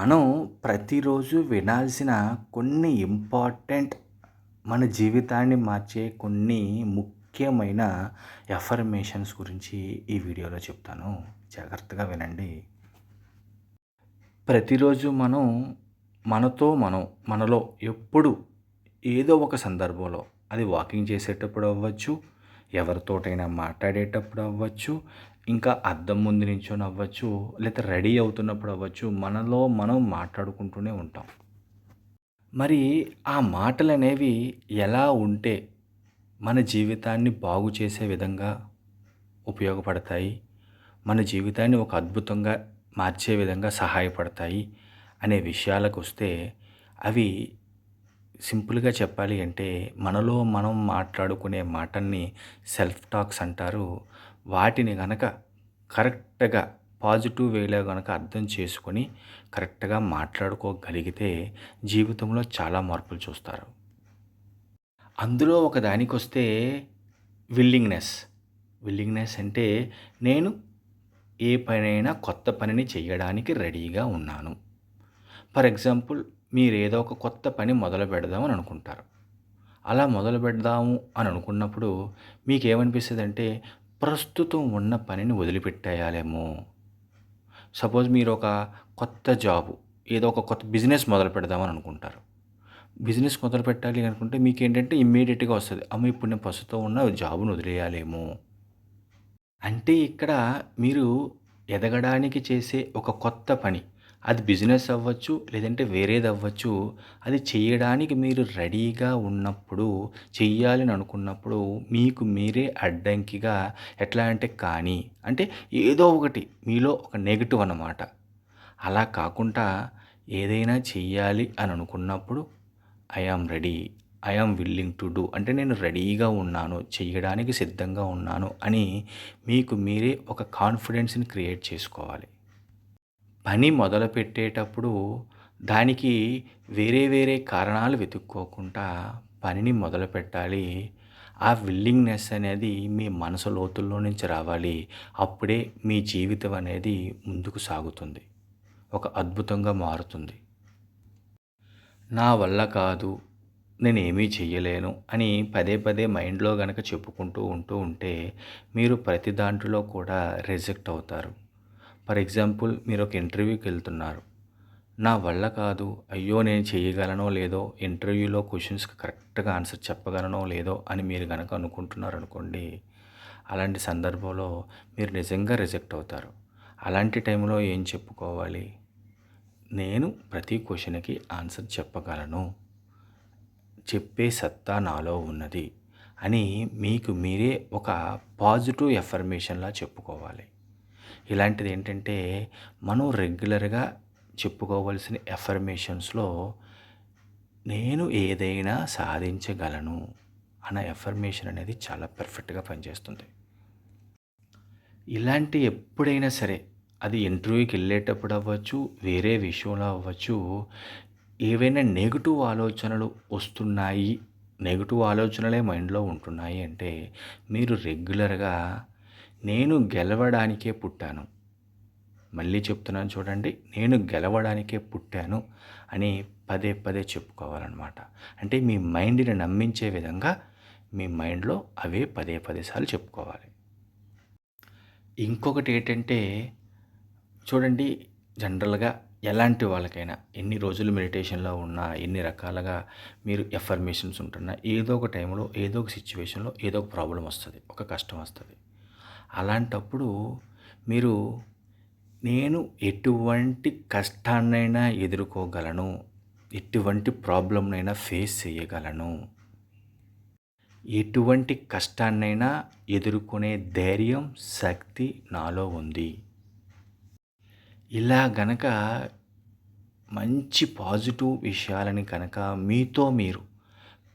మనం ప్రతిరోజు వినాల్సిన కొన్ని ఇంపార్టెంట్ మన జీవితాన్ని మార్చే కొన్ని ముఖ్యమైన ఎఫర్మేషన్స్ గురించి ఈ వీడియోలో చెప్తాను. జాగ్రత్తగా వినండి. ప్రతిరోజు మనం మనతో మనం మనలో ఎప్పుడు ఏదో ఒక సందర్భంలో అది వాకింగ్ చేసేటప్పుడు అవ్వచ్చు ఎవరితోటైనా మాట్లాడేటప్పుడు అవ్వచ్చు ఇంకా అద్దం ముందు నించొని అవ్వచ్చు లేదా రెడీ అవుతున్నప్పుడు అవ్వచ్చు మనలో మనం మాట్లాడుకుంటూనే ఉంటాం. మరి ఆ మాటలు అనేవి ఎలా ఉంటే మన జీవితాన్ని బాగు చేసే విధంగా ఉపయోగపడతాయి? మన జీవితాన్ని ఒక అద్భుతంగా మార్చే విధంగా సహాయపడతాయి? అనే విషయాలకు వస్తే అవి సింపుల్గా చెప్పాలి అంటే మనలో మనం మాట్లాడుకునే మాటల్ని సెల్ఫ్ టాక్స్ అంటారు. వాటిని గనక కరెక్ట్గా పాజిటివ్ వేలో కనుక అర్థం చేసుకొని కరెక్ట్గా మాట్లాడుకోగలిగితే జీవితంలో చాలా మార్పులు చూస్తారు. అందులో ఒక దానికి వస్తే విల్లింగ్నెస్ విల్లింగ్నెస్ అంటే నేను ఏ పనైనా కొత్త పనిని చేయడానికి రెడీగా ఉన్నాను. ఫర్ ఎగ్జాంపుల్ మీరు ఏదో ఒక కొత్త పని మొదలు పెడదామని అనుకుంటారు. అలా మొదలు పెడదాము అని అనుకున్నప్పుడు మీకు ఏమనిపిస్తుంది అంటే ప్రస్తుతం ఉన్న పనిని వదిలిపెట్టేయాలేమో. సపోజ్ మీరు ఒక కొత్త జాబ్ ఏదో ఒక కొత్త బిజినెస్ మొదలు పెడదామని అనుకుంటారు. బిజినెస్ మొదలు పెట్టాలి అనుకుంటే మీకు ఏంటంటే ఇమ్మీడియట్గా వస్తుంది. అమ్మ ఇప్పుడు నేను ప్రస్తుతం ఉన్న జాబును వదిలేయాలేమో. అంటే ఇక్కడ మీరు ఎదగడానికి చేసే ఒక కొత్త పని అది బిజినెస్ అవ్వచ్చు లేదంటే వేరేది అవ్వచ్చు అది చేయడానికి మీరు రెడీగా ఉన్నప్పుడు చెయ్యాలని అనుకున్నప్పుడు మీకు మీరే అడ్డంకిగా ఎట్లా అంటే కానీ అంటే ఏదో ఒకటి మీలో ఒక నెగిటివ్ అన్నమాట. అలా కాకుండా ఏదైనా చెయ్యాలి అని అనుకున్నప్పుడు I am ready I am willing to do అంటే నేను రెడీగా ఉన్నాను చెయ్యడానికి సిద్ధంగా ఉన్నాను అని మీకు మీరే ఒక కాన్ఫిడెన్స్ని క్రియేట్ చేసుకోవాలి. పని మొదలుపెట్టేటప్పుడు దానికి వేరే వేరే కారణాలు వెతుక్కోకుండా పనిని మొదలు పెట్టాలి ఆ విల్లింగ్నెస్ అనేది మీ మనసు లోతుల్లో నుంచి రావాలి. అప్పుడే మీ జీవితం అనేది ముందుకు సాగుతుంది. ఒక అద్భుతంగా మారుతుంది. నా వల్ల కాదు నేనేమీ చెయ్యలేను అని పదే పదే మైండ్లో గనక చెప్పుకుంటూ ఉంటూ ఉంటే మీరు ప్రతి దాంట్లో కూడా రిజెక్ట్ అవుతారు. ఫర్ ఎగ్జాంపుల్ మీరు ఒక ఇంటర్వ్యూకి వెళ్తున్నారు నా వల్ల కాదు అయ్యో నేను చేయగలనో లేదో ఇంటర్వ్యూలో క్వశ్చన్స్కి కరెక్ట్గా ఆన్సర్ చెప్పగలనో లేదో అని మీరు కనుక అనుకుంటున్నారు అనుకోండి అలాంటి సందర్భంలో మీరు నిజంగా రిజెక్ట్ అవుతారు. అలాంటి టైంలో ఏం చెప్పుకోవాలి? నేను ప్రతి క్వశ్చన్కి ఆన్సర్ చెప్పగలను. చెప్పే సత్తా నాలో ఉన్నది అని మీకు మీరే ఒక పాజిటివ్ ఎఫర్మేషన్లా చెప్పుకోవాలి. ఇలాంటిది ఏంటంటే మనం రెగ్యులర్గా చెప్పుకోవాల్సిన ఎఫర్మేషన్స్లో నేను ఏదైనా సాధించగలను అన్న ఎఫర్మేషన్ అనేది చాలా పర్ఫెక్ట్గా పనిచేస్తుంది. ఇలాంటి ఎప్పుడైనా సరే అది ఇంటర్వ్యూకి వెళ్ళేటప్పుడు అవ్వచ్చు వేరే విషయంలో అవ్వచ్చు ఏవైనా నెగిటివ్ ఆలోచనలు వస్తున్నాయి నెగిటివ్ ఆలోచనలే మైండ్లో ఉంటున్నాయి అంటే మీరు రెగ్యులర్గా నేను గెలవడానికే పుట్టాను. మళ్ళీ చెప్తున్నాను చూడండి నేను గెలవడానికే పుట్టాను అని పదే పదే చెప్పుకోవాలన్నమాట. అంటే మీ మైండ్ని నమ్మించే విధంగా మీ మైండ్లో అవే పదే పదే సార్లు చెప్పుకోవాలి. ఇంకొకటి ఏంటంటే చూడండి జనరల్గా ఎలాంటి వాళ్ళకైనా ఎన్ని రోజులు మెడిటేషన్లో ఉన్నా ఎన్ని రకాలుగా మీరు ఎఫర్మేషన్స్ ఉంటున్నా ఏదో ఒక టైంలో ఏదో ఒక సిచ్యువేషన్లో ఏదో ఒక ప్రాబ్లం వస్తుంది ఒక కష్టం వస్తుంది. అలాంటప్పుడు మీరు నేను ఎటువంటి కష్టాన్నైనా ఎదుర్కోగలను ఎటువంటి ప్రాబ్లంనైనా ఫేస్ చేయగలను. ఎటువంటి కష్టాన్నైనా ఎదుర్కొనే ధైర్యం శక్తి నాలో ఉంది. ఇలా గనక మంచి పాజిటివ్ విషయాలని కనుక మీతో మీరు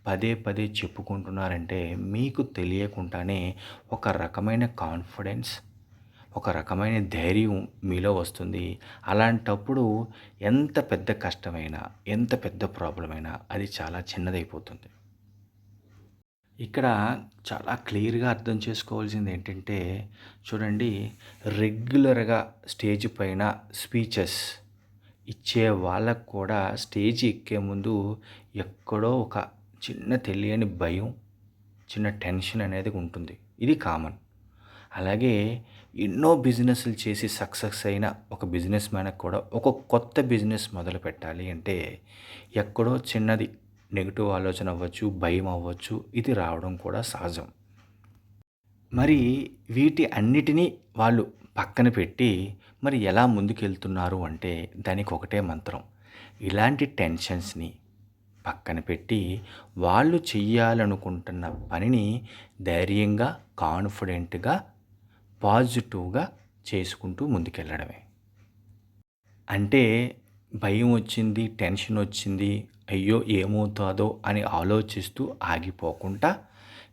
పదే పదే చెప్పుకుంటున్నారంటే మీకు తెలియకుండానే ఒక రకమైన కాన్ఫిడెన్స్ ఒక రకమైన ధైర్యం మీలో వస్తుంది. అలాంటప్పుడు ఎంత పెద్ద కష్టమైనా ఎంత పెద్ద ప్రాబ్లం అయినా అది చాలా చిన్నదైపోతుంది. ఇక్కడ చాలా క్లియర్గా అర్థం చేసుకోవాల్సింది ఏంటంటే చూడండి రెగ్యులర్గా స్టేజ్ పైన స్పీచెస్ ఇచ్చే వాళ్ళకు కూడా స్టేజ్ ఎక్కే ముందు ఎక్కడో ఒక చిన్న తెలియని భయం చిన్న టెన్షన్ అనేది ఉంటుంది. ఇది కామన్. అలాగే ఎన్నో బిజినెస్లు చేసి సక్సెస్ అయిన ఒక బిజినెస్ మ్యాన్కి కూడా ఒక కొత్త బిజినెస్ మొదలు పెట్టాలి అంటే ఎక్కడో చిన్నది నెగిటివ్ ఆలోచన అవ్వచ్చు భయం అవ్వచ్చు ఇది రావడం కూడా సహజం. మరి వీటి అన్నిటినీ వాళ్ళు పక్కన పెట్టి మరి ఎలా ముందుకెళ్తున్నారు అంటే దానికి ఒకటే మంత్రం. ఇలాంటి టెన్షన్స్ని పక్కన పెట్టి వాళ్ళు చెయ్యాలనుకుంటున్న పనిని ధైర్యంగా కాన్ఫిడెంట్గా పాజిటివ్గా చేసుకుంటూ ముందుకెళ్ళడమే. అంటే భయం వచ్చింది టెన్షన్ వచ్చింది అయ్యో ఏమవుతుందో అని ఆలోచిస్తూ ఆగిపోకుండా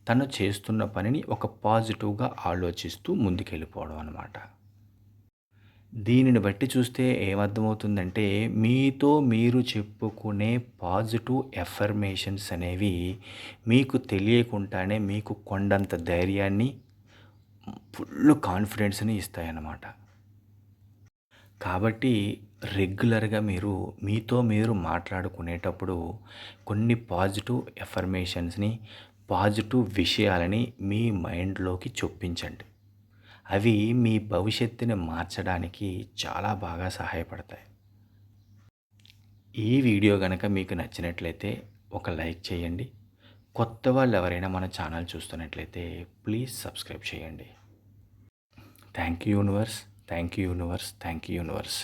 తను చేస్తున్న పనిని ఒక పాజిటివ్గా ఆలోచిస్తూ ముందుకెళ్ళిపోవడం అనమాట దీనిని బట్టి చూస్తే ఏమర్థమవుతుందంటే మీతో మీరు చెప్పుకునే పాజిటివ్ ఎఫర్మేషన్స్ అనేవి మీకు తెలియకుండానే మీకు కొండంత ధైర్యాన్ని ఫుల్ కాన్ఫిడెన్స్ని ఇస్తాయన్నమాట. కాబట్టి రెగ్యులర్గా మీరు మీతో మీరు మాట్లాడుకునేటప్పుడు కొన్ని పాజిటివ్ ఎఫర్మేషన్స్ని పాజిటివ్ విషయాలని మీ మైండ్లోకి చొప్పించండి. అవి మీ భవిష్యత్తుని మార్చడానికి చాలా బాగా సహాయపడతాయి. ఈ వీడియో కనుక మీకు నచ్చినట్లయితే ఒక లైక్ చేయండి. కొత్త వాళ్ళు ఎవరైనా మన ఛానల్ చూస్తున్నట్లయితే ప్లీజ్ సబ్స్క్రైబ్ చేయండి. Thank you universe thank you universe thank you universe.